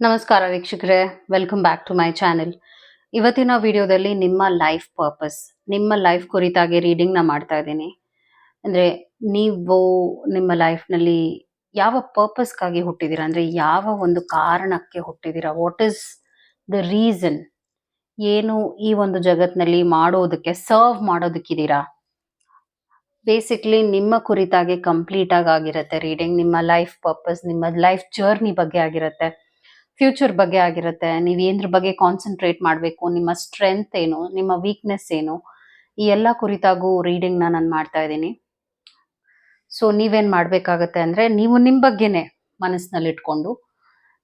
ನಮಸ್ಕಾರ ವೀಕ್ಷಕರೇ welcome back to my channel ಇವತ್ತಿನ ವಿಡಿಯೋದಲ್ಲಿ ನಿಮ್ಮ ಲೈಫ್ ಪರ್ಪಸ್ ನಿಮ್ಮ ಲೈಫ್ ಕುರಿತಾಗಿ ರೀಡಿಂಗ್ನ ಮಾಡ್ತಾ ಇದ್ದೀನಿ. ಅಂದರೆ ನೀವು ನಿಮ್ಮ ಲೈಫ್ನಲ್ಲಿ ಯಾವ ಪರ್ಪಸ್ಗಾಗಿ ಹುಟ್ಟಿದ್ದೀರಾ ಅಂದರೆ ಯಾವ ಒಂದು ಕಾರಣಕ್ಕೆ ಹುಟ್ಟಿದ್ದೀರಾ ವಾಟ್ ಈಸ್ ದ ರೀಸನ್ ಏನು ಈ ಒಂದು ಜಗತ್ತಿನಲ್ಲಿ ಮಾಡೋದಕ್ಕೆ ಸರ್ವ್ ಮಾಡೋದಕ್ಕಿದ್ದೀರಾ ಬೇಸಿಕ್ಲಿ ನಿಮ್ಮ ಕುರಿತಾಗಿ ಕಂಪ್ಲೀಟಾಗಿ ಆಗಿರುತ್ತೆ ರೀಡಿಂಗ್ ನಿಮ್ಮ ಲೈಫ್ ಪರ್ಪಸ್ ನಿಮ್ಮ ಲೈಫ್ ಜರ್ನಿ ಬಗ್ಗೆ ಆಗಿರುತ್ತೆ. ಫ್ಯೂಚರ್ ಬಗ್ಗೆ ಆಗಿರುತ್ತೆ. ನೀವು ಏನ್ರ ಬಗ್ಗೆ ಕಾನ್ಸಂಟ್ರೇಟ್ ಮಾಡಬೇಕು, ನಿಮ್ಮ ಸ್ಟ್ರೆಂತ್ ಏನು, ನಿಮ್ಮ ವೀಕ್ನೆಸ್ ಏನು, ಈ ಎಲ್ಲ ಕುರಿತಾಗೂ ರೀಡಿಂಗ್ನ ನಾನು ಮಾಡ್ತಾ ಇದ್ದೀನಿ. ಸೊ ನೀವೇನು ಮಾಡಬೇಕಾಗತ್ತೆ ಅಂದರೆ, ನೀವು ನಿಮ್ಮ ಬಗ್ಗೆನೇ ಮನಸ್ಸಿನಲ್ಲಿ ಇಟ್ಕೊಂಡು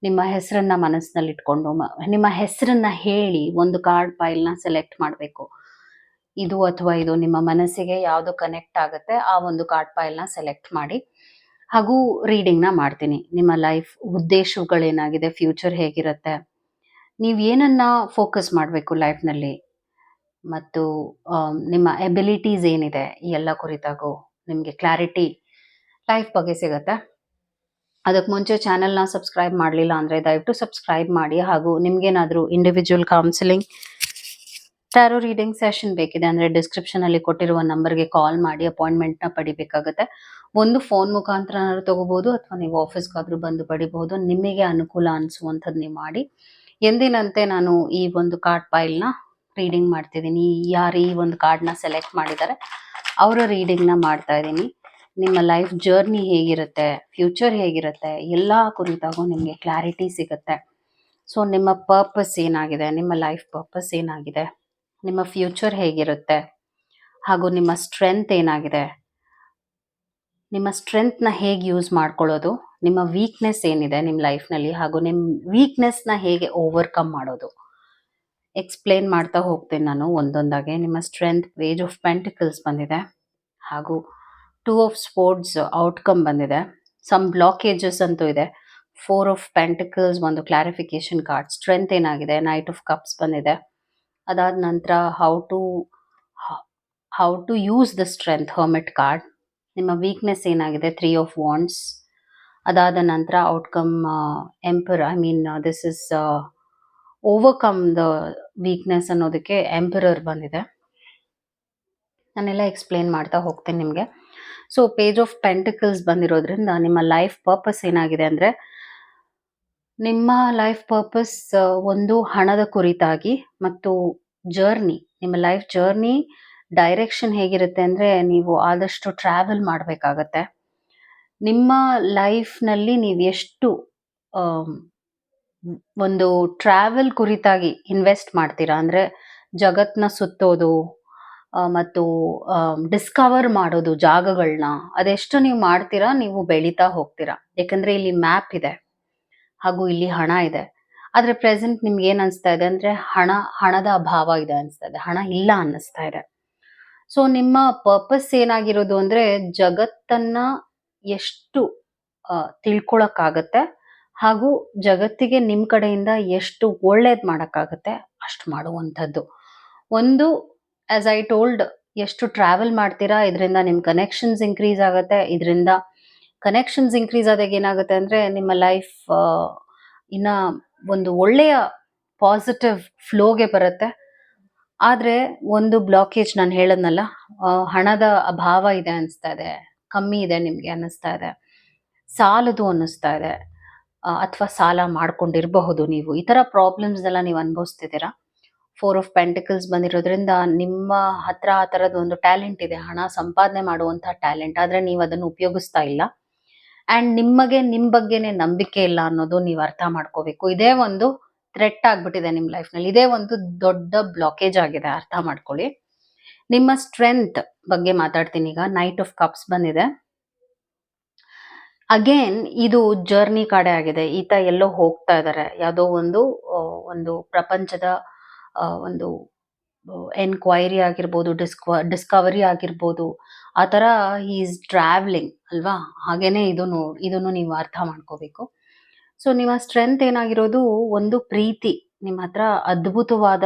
ನಿಮ್ಮ ಹೆಸರನ್ನ ಮನಸ್ಸಿನಲ್ಲಿ ಇಟ್ಕೊಂಡು ನಿಮ್ಮ ಹೆಸರನ್ನ ಹೇಳಿ ಒಂದು ಕಾರ್ಡ್ ಫೈಲ್ನ ಸೆಲೆಕ್ಟ್ ಮಾಡಬೇಕು. ಇದು ಅಥವಾ ಇದು ನಿಮ್ಮ ಮನಸ್ಸಿಗೆ ಯಾವುದು ಕನೆಕ್ಟ್ ಆಗುತ್ತೆ, ಆ ಒಂದು ಕಾರ್ಡ್ ಫೈಲ್ನ ಸೆಲೆಕ್ಟ್ ಮಾಡಿ ಹಾಗೂ ರೀಡಿಂಗ್ನ ಮಾಡ್ತೀನಿ. ನಿಮ್ಮ ಲೈಫ್ ಉದ್ದೇಶಗಳೇನಾಗಿದೆ ಫ್ಯೂಚರ್ ಹೇಗಿರುತ್ತೆ, ನೀವು ಏನನ್ನ ಫೋಕಸ್ ಮಾಡಬೇಕು ಲೈಫ್ನಲ್ಲಿ ಮತ್ತು ನಿಮ್ಮ ಎಬಿಲಿಟೀಸ್ ಏನಿದೆ, ಈ ಎಲ್ಲ ಕುರಿತಾಗೂ ನಿಮಗೆ ಕ್ಲಾರಿಟಿ ಲೈಫ್ ಬಗ್ಗೆ ಸಿಗುತ್ತೆ? ಅದಕ್ಕೆ ಮುಂಚೆ ಚಾನಲ್ನ ಸಬ್ಸ್ಕ್ರೈಬ್ ಮಾಡಲಿಲ್ಲ ಅಂದರೆ ದಯವಿಟ್ಟು ಸಬ್ಸ್ಕ್ರೈಬ್ ಮಾಡಿ, ಹಾಗೂ ನಿಮಗೇನಾದರೂ individual counselling tarot reading session ಬೇಕಿದೆ ಅಂದರೆ ಡಿಸ್ಕ್ರಿಪ್ಷನಲ್ಲಿ ಕೊಟ್ಟಿರುವ ನಂಬರ್ಗೆ ಕಾಲ್ ಮಾಡಿ ಅಪಾಯಿಂಟ್ಮೆಂಟ್ನ ಪಡಿಬೇಕಾಗುತ್ತೆ. ಒಂದು ಫೋನ್ ಮುಖಾಂತರ ತಗೋಬಹುದು ಅಥವಾ ನೀವು ಆಫೀಸ್ಗಾದ್ರೂ ಬಂದು ಪಡಿಬಹುದು. ನಿಮಗೆ ಅನುಕೂಲ ಅನಿಸುವಂಥದ್ದು ನೀವು ಮಾಡಿ. ಎಂದಿನಂತೆ ನಾನು ಈ ಒಂದು ಕಾರ್ಡ್ ಫೈಲ್ನ ರೀಡಿಂಗ್ ಮಾಡ್ತಿದ್ದೀನಿ. ಯಾರು ಈ ಒಂದು ಕಾರ್ಡ್ನ ಸೆಲೆಕ್ಟ್ ಮಾಡಿದ್ದಾರೆ, ಅವರ ರೀಡಿಂಗ್ನ ಮಾಡ್ತಾ ಇದ್ದೀನಿ. ನಿಮ್ಮ ಲೈಫ್ ಜರ್ನಿ ಹೇಗಿರುತ್ತೆ ಫ್ಯೂಚರ್ ಹೇಗಿರುತ್ತೆ, ಎಲ್ಲ ಕುರಿತಾಗೂ ನಿಮಗೆ ಕ್ಲಾರಿಟಿ ಸಿಗುತ್ತೆ. ಸೊ ನಿಮ್ಮ ಪರ್ಪಸ್ ಏನಾಗಿದೆ, ನಿಮ್ಮ ಲೈಫ್ ಪರ್ಪಸ್ ಏನಾಗಿದೆ, ನಿಮ್ಮ ಫ್ಯೂಚರ್ ಹೇಗಿರುತ್ತೆ, ಹಾಗೂ ನಿಮ್ಮ ಸ್ಟ್ರೆಂತ್ ಏನಾಗಿದೆ ನಿಮ್ಮ ಸ್ಟ್ರೆಂತ್ನ ಹೇಗೆ ಯೂಸ್ ಮಾಡ್ಕೊಳ್ಳೋದು, ನಿಮ್ಮ ವೀಕ್ನೆಸ್ ಏನಿದೆ ನಿಮ್ಮ ಲೈಫ್ನಲ್ಲಿ ಹಾಗೂ ನಿಮ್ಮ ವೀಕ್ನೆಸ್ನ ಹೇಗೆ ಓವರ್ಕಮ್ ಮಾಡೋದು. ಎಕ್ಸ್ಪ್ಲೇನ್ ಮಾಡ್ತಾ ಹೋಗ್ತೀನಿ ನಾನು ಒಂದೊಂದಾಗೆ. ನಿಮ್ಮ ಸ್ಟ್ರೆಂತ್ ಪೇಜ್ ಆಫ್ ಪೆಂಟಿಕಲ್ಸ್ ಬಂದಿದೆ ಹಾಗೂ ಟೂ ಆಫ್ ಸ್ಪೋರ್ಟ್ಸ್ ಔಟ್ಕಮ್ ಬಂದಿದೆ. ಸಮ್ ಬ್ಲಾಕೇಜಸ್ ಅಂತೂ ಇದೆ. ಫೋರ್ ಆಫ್ ಪೆಂಟಿಕಲ್ಸ್ ಒಂದು ಕ್ಲಾರಿಫಿಕೇಶನ್ ಕಾರ್ಡ್ ಸ್ಟ್ರೆಂತ್ ಏನಾಗಿದೆ? ನೈಟ್ ಆಫ್ ಕಪ್ಸ್ ಬಂದಿದೆ. ಅದಾದ ನಂತರ how to how to use the strength hermit card ನಿಮ್ಮ ವೀಕ್ನೆಸ್ ಏನಾಗಿದೆ? ತ್ರೀ ಆಫ್ ವಾಂಡ್ಸ್ ಅದಾದ ನಂತರ outcome emperor I mean this is overcome the weakness ಅನ್ನೋದಕ್ಕೆ ಎಂಪರರ್ ಬಂದಿದೆ. ನಾನೆಲ್ಲ ಎಕ್ಸ್ಪ್ಲೇನ್ ಮಾಡ್ತಾ ಹೋಗ್ತೇನೆ ನಿಮಗೆ. ಸೊ ಪೇಜ್ ಆಫ್ ಪೆಂಟಿಕಲ್ಸ್ ಬಂದಿರೋದ್ರಿಂದ ನಿಮ್ಮ ಲೈಫ್ ಪರ್ಪಸ್ ಏನಾಗಿದೆ ಅಂದರೆ, ನಿಮ್ಮ ಲೈಫ್ ಪರ್ಪಸ್ ಒಂದು ಹಣದ ಕುರಿತಾಗಿ ಮತ್ತು ಜರ್ನಿ ನಿಮ್ಮ ಲೈಫ್ ಜರ್ನಿ ಡೈರೆಕ್ಷನ್ ಹೇಗಿರುತ್ತೆ ಅಂದರೆ ನೀವು ಆದಷ್ಟು ಟ್ರಾವೆಲ್ ಮಾಡಬೇಕಾಗತ್ತೆ. ನಿಮ್ಮ ಲೈಫ್ನಲ್ಲಿ ನೀವು ಎಷ್ಟು ಒಂದು ಟ್ರಾವೆಲ್ ಕುರಿತಾಗಿ ಇನ್ವೆಸ್ಟ್ ಮಾಡ್ತೀರಾ? ಅಂದರೆ ಜಗತ್ತನ್ನ ಸುತ್ತೋದು ಮತ್ತು ಡಿಸ್ಕವರ್ ಮಾಡೋದು ಜಾಗಗಳನ್ನ ಅದೆಷ್ಟು ನೀವು ಮಾಡ್ತೀರಾ? ನೀವು ಬೆಳೀತಾ ಹೋಗ್ತೀರಾ. ಯಾಕಂದ್ರೆ ಇಲ್ಲಿ ಮ್ಯಾಪ್ ಇದೆ, ಹಾಗೂ ಇಲ್ಲಿ ಹಣ ಇದೆ. ಆದರೆ ಪ್ರೆಸೆಂಟ್ ನಿಮ್ಗೆ ಏನ್ ಅನಿಸ್ತಾ ಇದೆ ಅಂದ್ರೆ ಹಣ, ಹಣದ ಅಭಾವ ಇದೆ ಅನಿಸ್ತಾ ಇದೆ. ಹಣ ಇಲ್ಲ ಅನ್ನಿಸ್ತಾ ಇದೆ. ಸೊ ನಿಮ್ಮ ಪರ್ಪಸ್ ಏನಾಗಿರೋದು ಅಂದ್ರೆ ಜಗತ್ತನ್ನ ಎಷ್ಟು ತಿಳ್ಕೊಳಕ್ಕಾಗತ್ತೆ ಹಾಗೂ ಜಗತ್ತಿಗೆ ನಿಮ್ಮ ಕಡೆಯಿಂದ ಎಷ್ಟು ಒಳ್ಳೇದು ಮಾಡೋಕ್ಕಾಗತ್ತೆ ಅಷ್ಟು ಮಾಡುವಂಥದ್ದು. ಒಂದು ಆಸ್ ಐ ಟೋಲ್ಡ್ ಎಷ್ಟು ಟ್ರಾವೆಲ್ ಮಾಡ್ತೀರಾ, ಇದರಿಂದ ನಿಮ್ಮ ಕನೆಕ್ಷನ್ಸ್ ಇನ್ಕ್ರೀಸ್ ಆಗುತ್ತೆ. ಇದರಿಂದ ಕನೆಕ್ಷನ್ಸ್ ಇನ್ಕ್ರೀಸ್ ಆದಾಗ ಏನಾಗುತ್ತೆ ಅಂದ್ರೆ ನಿಮ್ಮ ಲೈಫ್ ಇನ್ನ ಒಂದು ಒಳ್ಳೆಯ ಪಾಸಿಟಿವ್ ಫ್ಲೋಗೆ ಬರುತ್ತೆ. ಆದ್ರೆ ಒಂದು ಬ್ಲಾಕೇಜ್ ನಾನು ಹೇಳದ್ನಲ್ಲ ಹಣದ ಅಭಾವ ಇದೆ ಅನಿಸ್ತಾ ಇದೆ, ಕಮ್ಮಿ ಇದೆ ನಿಮ್ಗೆ ಅನ್ನಿಸ್ತಾ ಇದೆ, ಸಾಲದು ಅನ್ನಿಸ್ತಾ ಇದೆ ಅಥವಾ ಸಾಲ ಮಾಡ್ಕೊಂಡಿರಬಹುದು ನೀವು. ಈ ತರ ಪ್ರಾಬ್ಲಮ್ಸ್ ಎಲ್ಲ ನೀವು ಅನುಭವಿಸ್ತಿದ್ದೀರಾ? ಫೋರ್ ಆಫ್ ಪೆಂಟಿಕಲ್ಸ್ ಬಂದಿರೋದ್ರಿಂದ ನಿಮ್ಮ ಹತ್ರ ಆ ಥರದ ಒಂದು ಟ್ಯಾಲೆಂಟ್ ಇದೆ, ಹಣ ಸಂಪಾದನೆ ಮಾಡುವಂತಹ ಟ್ಯಾಲೆಂಟ್ ಆದ್ರೆ ನೀವು ಅದನ್ನು ಉಪಯೋಗಿಸ್ತಾ ಇಲ್ಲ. ಅಂಡ್ ನಿಮಗೆ ನಿಮ್ ಬಗ್ಗೆನೇ ನಂಬಿಕೆ ಇಲ್ಲ ಅನ್ನೋದು ನೀವು ಅರ್ಥ ಮಾಡ್ಕೋಬೇಕು. ಇದೇ ಒಂದು ಥ್ರೆಟ್ ಆಗ್ಬಿಟ್ಟಿದೆ ನಿಮ್ಮ ಲೈಫ್ನಲ್ಲಿ ಇದೇ ಒಂದು ದೊಡ್ಡ ಬ್ಲಾಕೇಜ್ ಆಗಿದೆ, ಅರ್ಥ ಮಾಡ್ಕೊಳ್ಳಿ. ನಿಮ್ಮ ಸ್ಟ್ರೆಂತ್ ಬಗ್ಗೆ ಮಾತಾಡ್ತೀನಿ ಈಗ. ನೈಟ್ ಆಫ್ ಕಪ್ಸ್ ಬಂದಿದೆ. ಅಗೇನ್ ಇದು ಜರ್ನಿ ಕಡೆ ಆಗಿದೆ. ಈತ ಎಲ್ಲೋ ಹೋಗ್ತಾ ಇದ್ದಾರೆ ಯಾವುದೋ ಒಂದು ಒಂದು ಪ್ರಪಂಚದ ಒಂದು ಎನ್ಕ್ವೈರಿ ಆಗಿರ್ಬೋದು ಡಿಸ್ಕ್ವ ಡಿಸ್ಕವರಿ ಆಗಿರ್ಬೋದು. ಆ ಥರ ಈಸ್ ಟ್ರಾವೆಲಿಂಗ್ ಅಲ್ವಾ? ಹಾಗೇನೆ ಇದನ್ನು ಇದನ್ನು ನೀವು ಅರ್ಥ ಮಾಡ್ಕೋಬೇಕು. ಸೊ ನಿಮ್ಮ ಸ್ಟ್ರೆಂತ್ ಏನಾಗಿರೋದು ಒಂದು ಪ್ರೀತಿ, ನಿಮ್ಮ ಹತ್ರ ಅದ್ಭುತವಾದ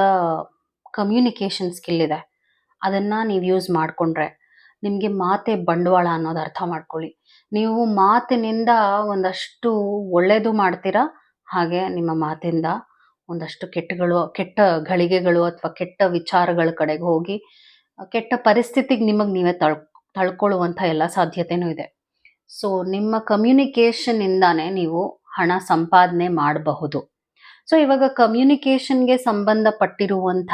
ಕಮ್ಯುನಿಕೇಷನ್ ಸ್ಕಿಲ್ ಇದೆ. ಅದನ್ನ ನೀವು ಯೂಸ್ ಮಾಡಿಕೊಂಡ್ರೆ ನಿಮಗೆ ಮಾತೆ ಬಂಡವಾಳ ಅನ್ನೋದು ಅರ್ಥ ಮಾಡ್ಕೊಳ್ಳಿ. ನೀವು ಮಾತಿನಿಂದ ಒಂದಷ್ಟು ಒಳ್ಳೆಯದು ಮಾಡ್ತೀರಾ, ಹಾಗೆ ನಿಮ್ಮ ಮಾತಿಂದ ಒಂದಷ್ಟು ಕೆಟ್ಟಗಳು, ಕೆಟ್ಟ ಗಳಿಗೆಗಳು ಅಥವಾ ಕೆಟ್ಟ ವಿಚಾರಗಳ ಕಡೆಗೆ ಹೋಗಿ, ಕೆಟ್ಟ ಪರಿಸ್ಥಿತಿಗೆ ನಿಮಗೆ ನೀವೇ ತಳ್ ತಳ್ಕೊಳ್ಳುವಂಥ ಎಲ್ಲ ಸಾಧ್ಯತೆನೂ ಇದೆ. ಸೊ ನಿಮ್ಮ ಕಮ್ಯುನಿಕೇಷನ್ನಿಂದಾನೇ ನೀವು ಹಣ ಸಂಪಾದನೆ ಮಾಡಬಹುದು. ಸೊ ಇವಾಗ ಕಮ್ಯುನಿಕೇಷನ್ಗೆ ಸಂಬಂಧಪಟ್ಟಿರುವಂಥ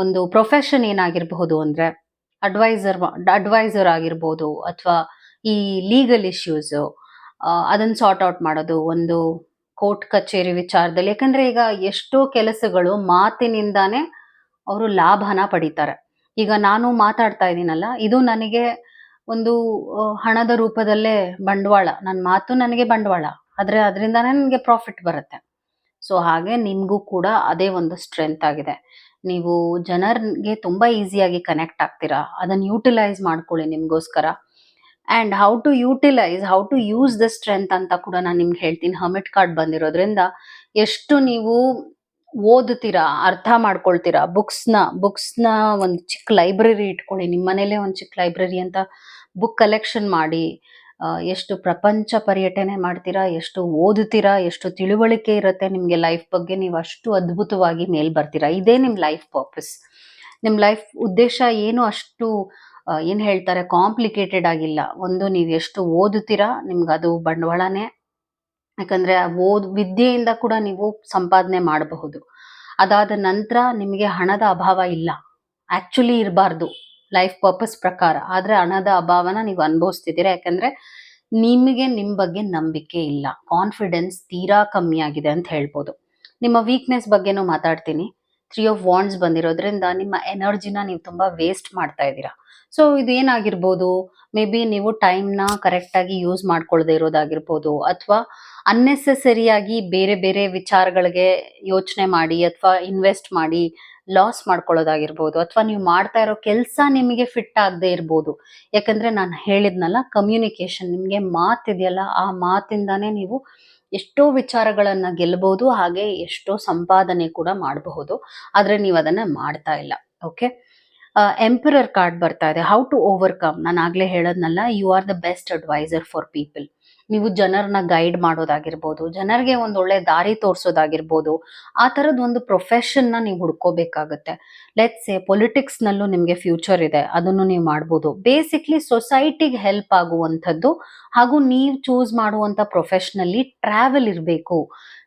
ಒಂದು ಪ್ರೊಫೆಷನ್ ಏನಾಗಿರಬಹುದು ಅಂದ್ರೆ ಅಡ್ವೈಸರ್ ಅಡ್ವೈಸರ್ ಆಗಿರ್ಬೋದು ಅಥವಾ ಈ ಲೀಗಲ್ ಇಶ್ಯೂಸು ಅದನ್ನ ಸಾರ್ಟ್ ಔಟ್ ಮಾಡೋದು, ಒಂದು ಕೋರ್ಟ್ ಕಚೇರಿ ವಿಚಾರದಲ್ಲಿ. ಯಾಕಂದರೆ ಈಗ ಎಷ್ಟೋ ಕೆಲಸಗಳು ಮಾತಿನಿಂದಾನೇ ಅವರು ಲಾಭನ ಪಡಿತಾರೆ. ಈಗ ನಾನು ಮಾತಾಡ್ತಾ ಇದ್ದೀನಲ್ಲ, ಇದು ನನಗೆ ಒಂದು ಹಣದ ರೂಪದಲ್ಲೇ ಬಂಡವಾಳ. ನನ್ನ ಮಾತು ನನಗೆ ಬಂಡವಾಳ. ಆದರೆ ಅದರಿಂದಾನೇ ನನಗೆ ಪ್ರಾಫಿಟ್ ಬರುತ್ತೆ. ಸೊ ಹಾಗೆ ನಿಮಗೂ ಕೂಡ ಅದೇ ಒಂದು ಸ್ಟ್ರೆಂತ್ ಆಗಿದೆ. ನೀವು ಜನರಿಗೆ ತುಂಬ ಈಸಿಯಾಗಿ ಕನೆಕ್ಟ್ ಆಗ್ತೀರಾ? ಅದನ್ನ ಯೂಟಿಲೈಸ್ ಮಾಡ್ಕೊಳ್ಳಿ ನಿಮಗೋಸ್ಕರ. And how to utilise how to use the strength ಅಂತ ಕೂಡ ನಾನು ನಿಮ್ಗೆ ಹೇಳ್ತೀನಿ. ಹಮಿಟ್ ಕಾರ್ಡ್ ಬಂದಿರೋದ್ರಿಂದ, ಎಷ್ಟು ನೀವು ಓದುತ್ತೀರಾ, ಅರ್ಥ ಮಾಡ್ಕೊಳ್ತೀರಾ? ಬುಕ್ಸ್ನ ಬುಕ್ಸ್ನ ಒಂದು ಚಿಕ್ಕ ಲೈಬ್ರರಿ ಇಟ್ಕೊಳ್ಳಿ. ನಿಮ್ಮ ಮನೇಲೇ ಒಂದು ಚಿಕ್ಕ ಲೈಬ್ರರಿ ಅಂತ ಬುಕ್ ಕಲೆಕ್ಷನ್ ಮಾಡಿ ಎಷ್ಟು ಪ್ರಪಂಚ ಪರ್ಯಟನೆ ಮಾಡ್ತೀರಾ, ಎಷ್ಟು ಓದುತ್ತೀರಾ, ಎಷ್ಟು ತಿಳುವಳಿಕೆ ಇರುತ್ತೆ ನಿಮಗೆ ಲೈಫ್ ಬಗ್ಗೆ ನೀವು ಅಷ್ಟು ಅದ್ಭುತವಾಗಿ ಮೇಲ್ ಬರ್ತೀರಾ. ಇದೇ ನಿಮ್ಮ ಲೈಫ್ ಪರ್ಪಸ್. ನಿಮ್ಮ ಲೈಫ್ ಉದ್ದೇಶ ಏನು ಅಷ್ಟು ಏನು ಏನ್ ಹೇಳ್ತಾರೆ, ಕಾಂಪ್ಲಿಕೇಟೆಡ್ ಆಗಿಲ್ಲ. ಒಂದು ನೀವು ಎಷ್ಟು ಓದುತ್ತೀರಾ ನಿಮ್ಗೆ ಅದು ಬಂಡವಾಳನೇ ಯಾಕಂದ್ರೆ ಓದ್, ವಿದ್ಯೆಯಿಂದ ಕೂಡ ನೀವು ಸಂಪಾದನೆ ಮಾಡಬಹುದು. ಅದಾದ ನಂತರ ನಿಮಗೆ ಹಣದ ಅಭಾವ ಇಲ್ಲ. ಆಕ್ಚುಲಿ ಇರಬಾರ್ದು. ಲೈಫ್ ಪರ್ಪಸ್ ಪ್ರಕಾರ. ಆದ್ರೆ ಹಣದ ಅಭಾವನ ನೀವು ಅನುಭವಿಸ್ತಿದ್ದೀರಾ. ಯಾಕಂದ್ರೆ ನಿಮಗೆ ನಿಮ್ಮ ಬಗ್ಗೆ ನಂಬಿಕೆ ಇಲ್ಲ. ಕಾನ್ಫಿಡೆನ್ಸ್ ತೀರಾ ಕಮ್ಮಿ ಆಗಿದೆ ಅಂತ ಹೇಳ್ಬೋದು. ನಿಮ್ಮ ವೀಕ್ನೆಸ್ ಬಗ್ಗೆನೂ ಮಾತಾಡ್ತೀನಿ. ತ್ರೀ ಆಫ್ ವಾಂಡ್ಸ್ ಬಂದಿರೋದ್ರಿಂದ ನಿಮ್ಮ ಎನರ್ಜಿನ ನೀವು ತುಂಬಾ ವೇಸ್ಟ್ ಮಾಡ್ತಾ ಇದ್ದೀರಾ. ಸೊ ಇದೇನಾಗಿರ್ಬೋದು ಮೇ ಬಿ ನೀವು ಟೈಮ್ನ ಕರೆಕ್ಟಾಗಿ ಯೂಸ್ ಮಾಡ್ಕೊಳ್ಳದೆ ಇರೋದಾಗಿರ್ಬೋದು, ಅಥವಾ ಅನ್ನೆಸೆಸರಿಯಾಗಿ ಬೇರೆ ಬೇರೆ ವಿಚಾರಗಳಿಗೆ ಯೋಚನೆ ಮಾಡಿ ಅಥವಾ ಇನ್ವೆಸ್ಟ್ ಮಾಡಿ ಲಾಸ್ ಮಾಡ್ಕೊಳ್ಳೋದಾಗಿರ್ಬೋದು ಅಥವಾ ನೀವು ಮಾಡ್ತಾ ಇರೋ ಕೆಲಸ ನಿಮಗೆ ಫಿಟ್ ಆಗದೆ ಇರ್ಬೋದು. ಯಾಕಂದ್ರೆ ನಾನು ಹೇಳಿದ್ನಲ್ಲ ಕಮ್ಯುನಿಕೇಶನ್ ನಿಮಗೆ ಮಾತಿದೆಯಲ್ಲ ಆ ಮಾತಿಂದಾನೇ ನೀವು ಎಷ್ಟೋ ವಿಚಾರಗಳನ್ನು ಗೆಲ್ಲಬಹುದು ಹಾಗೆ ಎಷ್ಟೋ ಸಂಪಾದನೆ ಕೂಡ ಮಾಡಬಹುದು, ಆದರೆ ನೀವು ಅದನ್ನು ಮಾಡ್ತಾ ಇಲ್ಲ ಓಕೆ ಎಂಪರರ್ ಕಾರ್ಡ್ ಬರ್ತಾ ಇದೆ. ಹೌ ಟು ಓವರ್ಕಮ್ ನಾನು ಆಗ್ಲೇ ಹೇಳೋದ್ನಲ್ಲ you are the best advisor for people ನೀವು ಜನರನ್ನ ಗೈಡ್ ಮಾಡೋದಾಗಿರ್ಬೋದು, ಜನರಿಗೆ ಒಂದು ಒಳ್ಳೆ ದಾರಿ ತೋರಿಸೋದಾಗಿರ್ಬೋದು, ಆ ಥರದ ಒಂದು ಪ್ರೊಫೆಷನ್ನ ನೀವು ಹುಡ್ಕೋಬೇಕಾಗತ್ತೆ. ಲೆಟ್ಸ್ ಸೇ ಪೊಲಿಟಿಕ್ಸ್ನಲ್ಲೂ ನಿಮಗೆ ಫ್ಯೂಚರ್ ಇದೆ, ಅದನ್ನು ನೀವು ಮಾಡ್ಬೋದು. ಬೇಸಿಕ್ಲಿ ಸೊಸೈಟಿಗೆ ಹೆಲ್ಪ್ ಆಗುವಂಥದ್ದು, ಹಾಗೂ ನೀವು ಚೂಸ್ ಮಾಡುವಂಥ ಪ್ರೊಫೆಷನಲ್ಲಿ ಟ್ರಾವೆಲ್ ಇರಬೇಕು.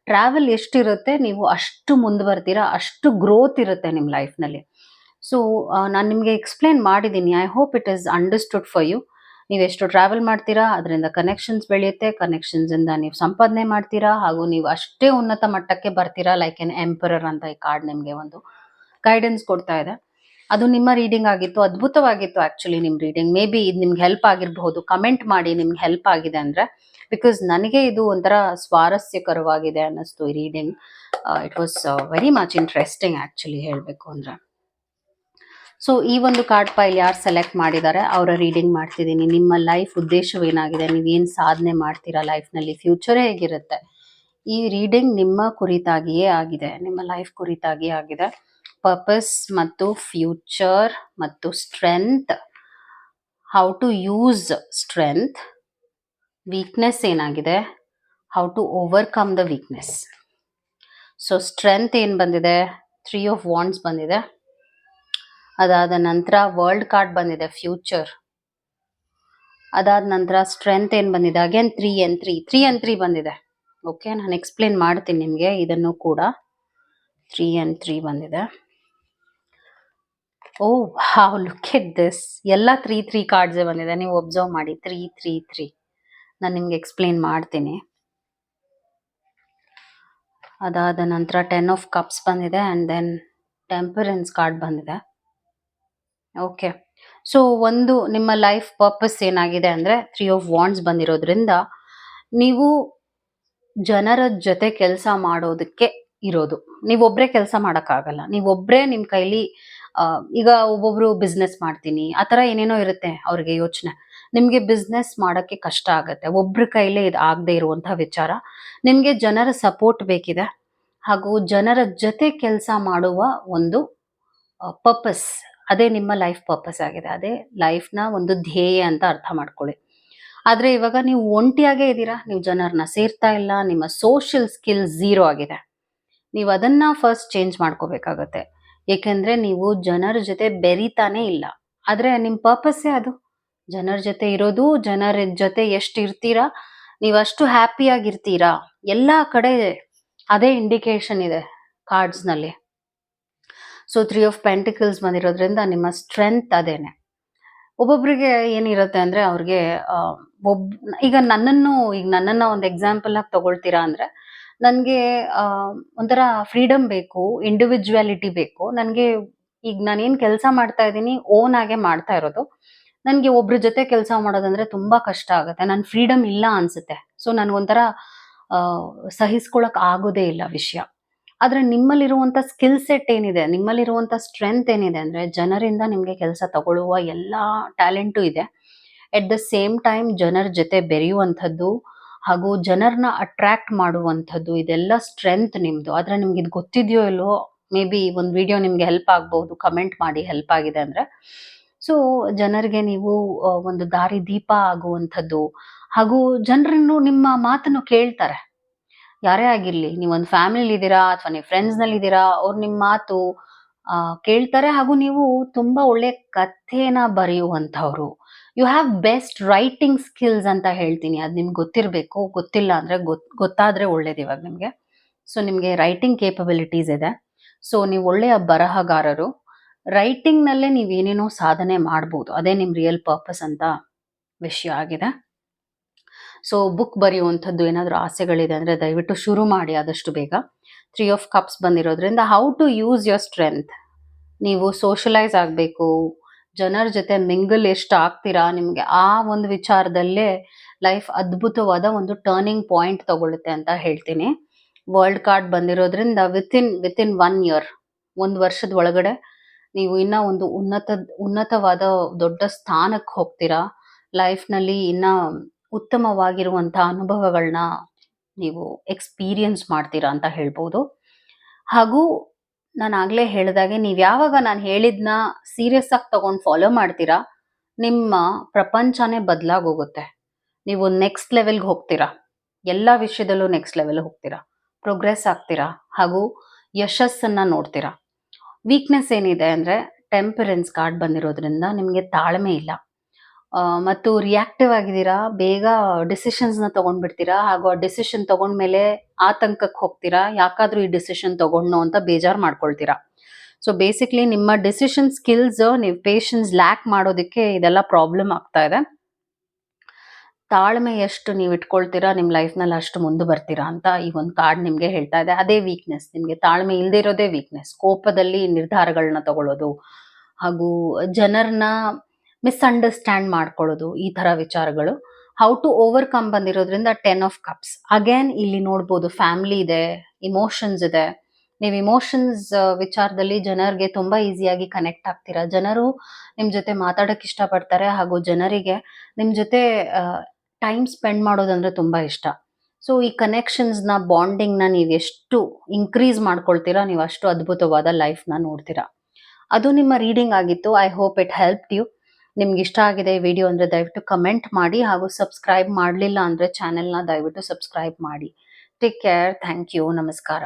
ಟ್ರಾವೆಲ್ ಎಷ್ಟಿರುತ್ತೆ? ನೀವು ಅಷ್ಟು ಮುಂದುವರ್ತೀರಾ ಅಷ್ಟು ಗ್ರೋತ್ ಇರುತ್ತೆ ನಿಮ್ಮ ಲೈಫ್ನಲ್ಲಿ ಸೊ ನಾನು ನಿಮಗೆ ಎಕ್ಸ್ಪ್ಲೇನ್ ಮಾಡಿದ್ದೀನಿ I hope it is understood for you ನೀವು ಎಷ್ಟು ಟ್ರಾವೆಲ್ ಮಾಡ್ತೀರಾ, ಅದರಿಂದ ಕನೆಕ್ಷನ್ಸ್ ಬೆಳೆಯುತ್ತೆ. ಕನೆಕ್ಷನ್ಸಿಂದ ನೀವು ಸಂಪಾದನೆ ಮಾಡ್ತೀರಾ, ಹಾಗೂ ನೀವು ಅಷ್ಟೇ ಉನ್ನತ ಮಟ್ಟಕ್ಕೆ ಬರ್ತೀರಾ ಲೈಕ್ ಎನ್ ಎಂಪರರ್ ಅಂತ ಈ ಕಾರ್ಡ್ ನಿಮಗೆ ಒಂದು ಗೈಡೆನ್ಸ್ ಕೊಡ್ತಾ ಇದೆ. ಅದು ನಿಮ್ಮ ರೀಡಿಂಗ್ ಆಗಿತ್ತು, ಅದ್ಭುತವಾಗಿತ್ತು ಆಕ್ಚುಲಿ ನಿಮ್ಮ ರೀಡಿಂಗ್ ಮೇ ಬಿ ಇದು ನಿಮ್ಗೆ ಹೆಲ್ಪ್ ಆಗಿರಬಹುದು. ಕಮೆಂಟ್ ಮಾಡಿ ನಿಮ್ಗೆ ಹೆಲ್ಪ್ ಆಗಿದೆ ಅಂದ್ರೆ ಬಿಕಾಸ್ ನನಗೆ ಇದು ಒಂಥರ ಸ್ವಾರಸ್ಯಕರವಾಗಿದೆ ಅನ್ನಿಸ್ತು ಈ reading it was very much interesting actually ಹೇಳಬೇಕು ಅಂದ್ರೆ. ಸೊ ಈ ಒಂದು ಕಾರ್ಡ್ ಫೈಲ್ ಯಾರು ಸೆಲೆಕ್ಟ್ ಮಾಡಿದ್ದಾರೆ ಅವರ ರೀಡಿಂಗ್ ಮಾಡ್ತಿದ್ದೀನಿ. ನಿಮ್ಮ ಲೈಫ್ ಉದ್ದೇಶವೇನಾಗಿದೆ ನೀವೇನು ಸಾಧನೆ ಮಾಡ್ತೀರಾ ಲೈಫ್ನಲ್ಲಿ ಫ್ಯೂಚರ್ ಹೇಗಿರುತ್ತೆ? ಈ ರೀಡಿಂಗ್ ನಿಮ್ಮ ಕುರಿತಾಗಿಯೇ ಆಗಿದೆ. ನಿಮ್ಮ ಲೈಫ್ ಕುರಿತಾಗಿಯೇ ಆಗಿದೆ. ಪರ್ಪಸ್ ಮತ್ತು ಫ್ಯೂಚರ್ ಮತ್ತು strength how to use strength weakness ಏನಾಗಿದೆ? How to overcome the weakness so strength ಏನು ಬಂದಿದೆ? ತ್ರೀ ಆಫ್ ವಾಂಡ್ಸ್ ಬಂದಿದೆ. ಅದಾದ ನಂತರ ವರ್ಲ್ಡ್ ಕಾರ್ಡ್ ಬಂದಿದೆ ಫ್ಯೂಚರ್ ಅದಾದ ನಂತರ ಸ್ಟ್ರೆಂತ್ ಏನು ಬಂದಿದೆ? Again three N three three N three ಬಂದಿದೆ. ಓಕೆ ನಾನು ಎಕ್ಸ್ಪ್ಲೇನ್ ಮಾಡ್ತೀನಿ ನಿಮಗೆ ಇದನ್ನು ಕೂಡ. ತ್ರೀ ಎನ್ ತ್ರೀ ಬಂದಿದೆ. Oh have look at this ಎಲ್ಲ ತ್ರೀ ತ್ರೀ ಕಾರ್ಡ್ಸೇ ಬಂದಿದೆ. ನೀವು ಒಬ್ಸರ್ವ್ ಮಾಡಿ. ತ್ರೀ ತ್ರೀ ತ್ರೀ ನಾನು ನಿಮ್ಗೆ ಎಕ್ಸ್ಪ್ಲೇನ್ ಮಾಡ್ತೀನಿ. ಅದಾದ ನಂತರ ಟೆನ್ ಆಫ್ ಕಪ್ಸ್ ಬಂದಿದೆ ಆ್ಯಂಡ್ ದೆನ್ ಟೆಂಪರೆನ್ಸ್ ಕಾರ್ಡ್ ಬಂದಿದೆ. ಓಕೆ ಸೊ ಒಂದು ನಿಮ್ಮ ಲೈಫ್ ಪರ್ಪಸ್ ಏನಾಗಿದೆ ಅಂದರೆ ತ್ರೀ ಆಫ್ ವಾಂಡ್ಸ್ ಬಂದಿರೋದ್ರಿಂದ ನೀವು ಜನರ ಜೊತೆ ಕೆಲಸ ಮಾಡೋದಕ್ಕೆ ಇರೋದು. ನೀವೊಬ್ಬರೇ ಕೆಲಸ ಮಾಡೋಕ್ಕಾಗಲ್ಲ. ನೀವೊಬ್ಬರೇ ನಿಮ್ಮ ಕೈಲಿ ಈಗ ಒಬ್ಬೊಬ್ರು ಬಿಸ್ನೆಸ್ ಮಾಡ್ತೀನಿ, ಆ ಥರ ಏನೇನೋ ಇರುತ್ತೆ ಅವ್ರಿಗೆ ಯೋಚನೆ. ನಿಮಗೆ ಬಿಸ್ನೆಸ್ ಮಾಡೋಕ್ಕೆ ಕಷ್ಟ ಆಗುತ್ತೆ. ಒಬ್ರ ಕೈಲೇ ಇದು ಆಗದೆ ಇರುವಂಥ ವಿಚಾರ. ನಿಮಗೆ ಜನರ ಸಪೋರ್ಟ್ ಬೇಕಿದೆ. ಹಾಗೂ ಜನರ ಜೊತೆ ಕೆಲಸ ಮಾಡುವ ಒಂದು ಪರ್ಪಸ್ ಅದೇ ನಿಮ್ಮ ಲೈಫ್ ಪರ್ಪಸ್ ಆಗಿದೆ. ಅದೇ ಲೈಫ್ನ ಒಂದು ಧ್ಯೇಯ ಅಂತ ಅರ್ಥ ಮಾಡ್ಕೊಳ್ಳಿ. ಆದರೆ ಇವಾಗ ನೀವು ಒಂಟಿಯಾಗೇ ಇದ್ದೀರಾ? ನೀವು ಜನರನ್ನ ಸೇರ್ತಾ ಇಲ್ಲ, ನಿಮ್ಮ ಸೋಷಿಯಲ್ ಸ್ಕಿಲ್ ಝೀರೋ ಆಗಿದೆ. ನೀವು ಅದನ್ನ ಫಸ್ಟ್ ಚೇಂಜ್ ಮಾಡ್ಕೋಬೇಕಾಗತ್ತೆ. ಏಕೆಂದರೆ ನೀವು ಜನರ ಜೊತೆ ಬೆರಿತಾನೆ ಇಲ್ಲ. ಆದರೆ ನಿಮ್ಮ ಪರ್ಪಸ್ಸೇ ಅದು. ಜನರ ಜೊತೆ ಇರೋದು, ಜನರ ಜೊತೆ ಎಷ್ಟು ಇರ್ತೀರಾ? ನೀವು ಅಷ್ಟು ಹ್ಯಾಪಿಯಾಗಿರ್ತೀರಾ ಎಲ್ಲಾ ಕಡೆ ಅದೇ ಇಂಡಿಕೇಶನ್ ಇದೆ ಕಾರ್ಡ್ಸ್ನಲ್ಲಿ. ಸೊ ತ್ರೀ ಆಫ್ ಪೆಂಟಿಕಲ್ಸ್ ಬಂದಿರೋದ್ರಿಂದ ನಿಮ್ಮ ಸ್ಟ್ರೆಂತ್ ಅದೇನೆ. ಒಬ್ಬೊಬ್ರಿಗೆ ಏನಿರುತ್ತೆ ಅಂದರೆ ಅವ್ರಿಗೆ ಒಬ್, ಈಗ ನನ್ನನ್ನು ಈಗ ನನ್ನನ್ನು ಒಂದು ಎಕ್ಸಾಂಪಲ್ ಆಗಿ ತಗೊಳ್ತೀರಾ ಅಂದರೆ, ನನಗೆ ಒಂಥರ ಫ್ರೀಡಮ್ ಬೇಕು ಇಂಡಿವಿಜುವಾಲಿಟಿ ಬೇಕು. ನನಗೆ ಈಗ ನಾನೇನು ಕೆಲಸ ಮಾಡ್ತಾ ಇದ್ದೀನಿ ಓನ್ ಆಗೇ ಮಾಡ್ತಾ ಇರೋದು. ನನಗೆ ಒಬ್ರ ಜೊತೆ ಕೆಲಸ ಮಾಡೋದಂದ್ರೆ ತುಂಬ ಕಷ್ಟ ಆಗುತ್ತೆ. ನನ್ನ ಫ್ರೀಡಮ್ ಇಲ್ಲ ಅನ್ಸುತ್ತೆ. ಸೊ ನನಗೊಂಥರ ಸಹಿಸ್ಕೊಳಕ್ ಆಗೋದೇ ಇಲ್ಲ ವಿಷಯ. ಆದ್ರೆ ನಿಮ್ಮಲ್ಲಿರುವಂತ ಸ್ಕಿಲ್ ಸೆಟ್ ಏನಿದೆ, ನಿಮ್ಮಲ್ಲಿರುವಂತ ಸ್ಟ್ರೆಂತ್ ಏನಿದೆ ಅಂದ್ರೆ ಜನರಿಂದ ನಿಮ್ಗೆ ಕೆಲಸ ತಗೊಳ್ಳುವ ಎಲ್ಲಾ ಟ್ಯಾಲೆಂಟು ಇದೆ. ಎಟ್ ದ ಸೇಮ್ ಟೈಮ್ ಜನರ ಜೊತೆ ಬೆರೆಯುವಂಥದ್ದು ಹಾಗೂ ಜನರನ್ನ ಅಟ್ರಾಕ್ಟ್ ಮಾಡುವಂಥದ್ದು ಇದೆಲ್ಲ ಸ್ಟ್ರೆಂತ್ ನಿಮ್ದು. ಆದ್ರೆ ನಿಮ್ಗೆ ಇದು ಗೊತ್ತಿದೆಯೋ ಇಲ್ಲೋ ಮೇ ಬಿ ಒಂದು ವಿಡಿಯೋ ನಿಮ್ಗೆ ಹೆಲ್ಪ್ ಆಗ್ಬಹುದು ಕಮೆಂಟ್ ಮಾಡಿ ಹೆಲ್ಪ್ ಆಗಿದೆ ಅಂದ್ರೆ. ಸೊ ಜನರಿಗೆ ನೀವು ಒಂದು ದಾರಿ ದೀಪ ಆಗುವಂಥದ್ದು ಹಾಗೂ ಜನರನ್ನು ನಿಮ್ಮ ಮಾತನ್ನು ಕೇಳ್ತಾರೆ. ಯಾರೇ ಆಗಿರ್ಲಿ, ನೀವು ಒಂದು ಫ್ಯಾಮಿಲಿ ಇದ್ದೀರಾ ಅಥವಾ ನೀವು ಫ್ರೆಂಡ್ಸ್ನಲ್ಲಿ ಇದ್ದೀರಾ ಅವ್ರು ನಿಮ್ಮ ಮಾತು ಕೇಳ್ತಾರೆ ಹಾಗೂ ನೀವು ತುಂಬಾ ಒಳ್ಳೆ ಕಥೆನ ಬರೆಯುವಂಥವ್ರು. You have best writing skills ಅಂತ ಹೇಳ್ತೀನಿ. ಅದು ನಿಮ್ಗೆ ಗೊತ್ತಿರಬೇಕು, ಗೊತ್ತಿಲ್ಲ ಅಂದ್ರೆ ಗೊತ್, ಗೊತ್ತಾದ್ರೆ ಒಳ್ಳೇದು ಇವಾಗ ನಿಮಗೆ. ಸೊ ನಿಮಗೆ ರೈಟಿಂಗ್ ಕೇಪಬಿಲಿಟೀಸ್ ಇದೆ. ಸೊ ನೀವು ಒಳ್ಳೆಯ ಬರಹಗಾರರು. ರೈಟಿಂಗ್ ನಲ್ಲೇ ನೀವು ಏನೇನೋ ಸಾಧನೆ ಮಾಡ್ಬೋದು. ಅದೇ ನಿಮ್ ರಿಯಲ್ ಪರ್ಪಸ್ ಅಂತ ವಿಷಯ ಆಗಿದೆ. ಸೊ ಬುಕ್ ಬರೆಯುವಂಥದ್ದು ಏನಾದರೂ ಆಸೆಗಳಿದೆ ಅಂದರೆ ದಯವಿಟ್ಟು ಶುರು ಮಾಡಿ ಆದಷ್ಟು ಬೇಗ. ತ್ರೀ ಆಫ್ ಕಪ್ಸ್ ಬಂದಿರೋದ್ರಿಂದ how to use your strength ನೀವು ಸೋಷಲೈಸ್ ಆಗಬೇಕು. ಜನರ ಜೊತೆ ಮಿಂಗಲ್ ಎಷ್ಟು ಆಗ್ತೀರಾ? ನಿಮಗೆ ಆ ಒಂದು ವಿಚಾರದಲ್ಲೇ ಲೈಫ್ ಅದ್ಭುತವಾದ ಒಂದು ಟರ್ನಿಂಗ್ ಪಾಯಿಂಟ್ ತಗೊಳುತ್ತೆ ಅಂತ ಹೇಳ್ತೀನಿ. ವರ್ಲ್ಡ್ ಕಾರ್ಡ್ ಬಂದಿರೋದ್ರಿಂದ ವಿತಿನ್ ವಿತಿನ್ ಒನ್ ಇಯರ್ ಒಂದು ವರ್ಷದ ಒಳಗಡೆ ನೀವು ಇನ್ನ ಒಂದು ಉನ್ನತ ಉನ್ನತವಾದ ದೊಡ್ಡ ಸ್ಥಾನಕ್ಕೆ ಹೋಗ್ತೀರಾ? ಲೈಫ್ನಲ್ಲಿ ಇನ್ನ ಉತ್ತಮವಾಗಿರುವಂತಹ ಅನುಭವಗಳನ್ನ ನೀವು ಎಕ್ಸ್ಪೀರಿಯನ್ಸ್ ಮಾಡ್ತೀರಾ ಅಂತ ಹೇಳ್ಬೋದು. ಹಾಗೂ ನಾನು ಆಗ್ಲೇ ಹೇಳ್ದಾಗೆ ನೀವು ಯಾವಾಗ ನಾನು ಹೇಳಿದ್ನ ಸೀರಿಯಸ್ ಆಗಿ ತಗೊಂಡು ಫಾಲೋ ಮಾಡ್ತೀರಾ, ನಿಮ್ಮ ಪ್ರಪಂಚನೇ ಬದಲಾಗೋಗುತ್ತೆ. ನೀವು ನೆಕ್ಸ್ಟ್ ಲೆವೆಲ್ಗೆ ಹೋಗ್ತೀರಾ, ಎಲ್ಲ ವಿಷಯದಲ್ಲೂ ನೆಕ್ಸ್ಟ್ ಲೆವೆಲ್ ಹೋಗ್ತೀರಾ, ಪ್ರೋಗ್ರೆಸ್ ಆಗ್ತೀರಾ, ಹಾಗೂ ಯಶಸ್ಸನ್ನು ನೋಡ್ತೀರಾ. ವೀಕ್ನೆಸ್ ಏನಿದೆ ಅಂದ್ರೆ ಟೆಂಪರೆನ್ಸ್ ಕಾರ್ಡ್ ಬಂದಿರೋದ್ರಿಂದ ನಿಮಗೆ ತಾಳ್ಮೆ ಇಲ್ಲ. ಮತ್ತು ರಿಯಾಕ್ಟಿವ್ ಆಗಿದ್ದೀರಾ? ಬೇಗ ಡಿಸಿಷನ್ಸ್ನ ತಗೊಂಡ್ಬಿಡ್ತೀರಾ? ಹಾಗೂ ಆ ಡಿಸಿಷನ್ ತಗೊಂಡ್ಮೇಲೆ ಆತಂಕಕ್ಕೆ ಹೋಗ್ತೀರಾ? ಯಾಕಾದ್ರೂ ಈ ಡಿಸಿಷನ್ ತಗೊಂಡ್ನೋ ಅಂತ ಬೇಜಾರು ಮಾಡ್ಕೊಳ್ತೀರಾ? ಸೊ ಬೇಸಿಕ್ಲಿ ನಿಮ್ಮ ಡಿಸಿಷನ್ ಸ್ಕಿಲ್ಸ್ ನೀವು ಪೇಷನ್ಸ್ ಲ್ಯಾಕ್ ಮಾಡೋದಕ್ಕೆ ಇದೆಲ್ಲ ಪ್ರಾಬ್ಲಮ್ ಆಗ್ತಾ ಇದೆ. ತಾಳ್ಮೆ ಎಷ್ಟು ನೀವು ಇಟ್ಕೊಳ್ತೀರಾ? ನಿಮ್ಮ ಲೈಫ್ನಲ್ಲಿ ಅಷ್ಟು ಮುಂದೆ ಬರ್ತೀರಾ ಅಂತ ಈ ಒಂದು ಕಾರ್ಡ್ ನಿಮಗೆ ಹೇಳ್ತಾ ಇದೆ. ಅದೇ ವೀಕ್ನೆಸ್ ನಿಮಗೆ ತಾಳ್ಮೆ ಇಲ್ಲದೆ ಇರೋದೇ ವೀಕ್ನೆಸ್ ಕೋಪದಲ್ಲಿ ನಿರ್ಧಾರಗಳನ್ನ ತಗೊಳ್ಳೋದು ಹಾಗೂ ಜನರನ್ನ ಮಿಸ್ಅಂಡರ್ಸ್ಟ್ಯಾಂಡ್ ಮಾಡ್ಕೊಳ್ಳೋದು ಈ ತರ ವಿಚಾರಗಳು. ಹೌ ಟು ಓವರ್ಕಮ್ ಬಂದಿರೋದ್ರಿಂದ ಟೆನ್ ಆಫ್ ಕಪ್ಸ್ ಅಗೇನ್ ಇಲ್ಲಿ ನೋಡ್ಬೋದು ಫ್ಯಾಮಿಲಿ ಇದೆ ಇಮೋಷನ್ಸ್ ಇದೆ. ನೀವು ಇಮೋಷನ್ಸ್ ವಿಚಾರದಲ್ಲಿ ಜನರಿಗೆ ತುಂಬಾ ಈಸಿಯಾಗಿ ಕನೆಕ್ಟ್ ಆಗ್ತೀರಾ? ಜನರು ನಿಮ್ ಜೊತೆ ಮಾತಾಡಕ್ ಇಷ್ಟಪಡ್ತಾರೆ ಹಾಗೂ ಜನರಿಗೆ ನಿಮ್ ಜೊತೆ ಟೈಮ್ ಸ್ಪೆಂಡ್ ಮಾಡೋದಂದ್ರೆ ತುಂಬಾ ಇಷ್ಟ. ಸೊ ಈ ಕನೆಕ್ಷನ್ಸ್ನ ಬಾಂಡಿಂಗ್ನ ನೀವು ಎಷ್ಟು ಇನ್ಕ್ರೀಸ್ ಮಾಡ್ಕೊಳ್ತೀರಾ? ನೀವು ಅಷ್ಟು ಅದ್ಭುತವಾದ ಲೈಫ್ನ ನೋಡ್ತೀರಾ? ಅದು ನಿಮ್ಮ ರೀಡಿಂಗ್ ಆಗಿತ್ತು. I hope it help you ನಿಮ್ಗೆ ಇಷ್ಟ ಆಗಿದೆ ವಿಡಿಯೋ ಅಂದ್ರೆ ದಯವಿಟ್ಟು ಕಮೆಂಟ್ ಮಾಡಿ ಹಾಗೂ ಸಬ್ಸ್ಕ್ರೈಬ್ ಮಾಡಲಿಲ್ಲ ಅಂದ್ರೆ ಚಾನೆಲ್ನ ದಯವಿಟ್ಟು ಸಬ್ಸ್ಕ್ರೈಬ್ ಮಾಡಿ. ಟೇಕ್ ಕೇರ್ ಥ್ಯಾಂಕ್ ಯು ನಮಸ್ಕಾರ.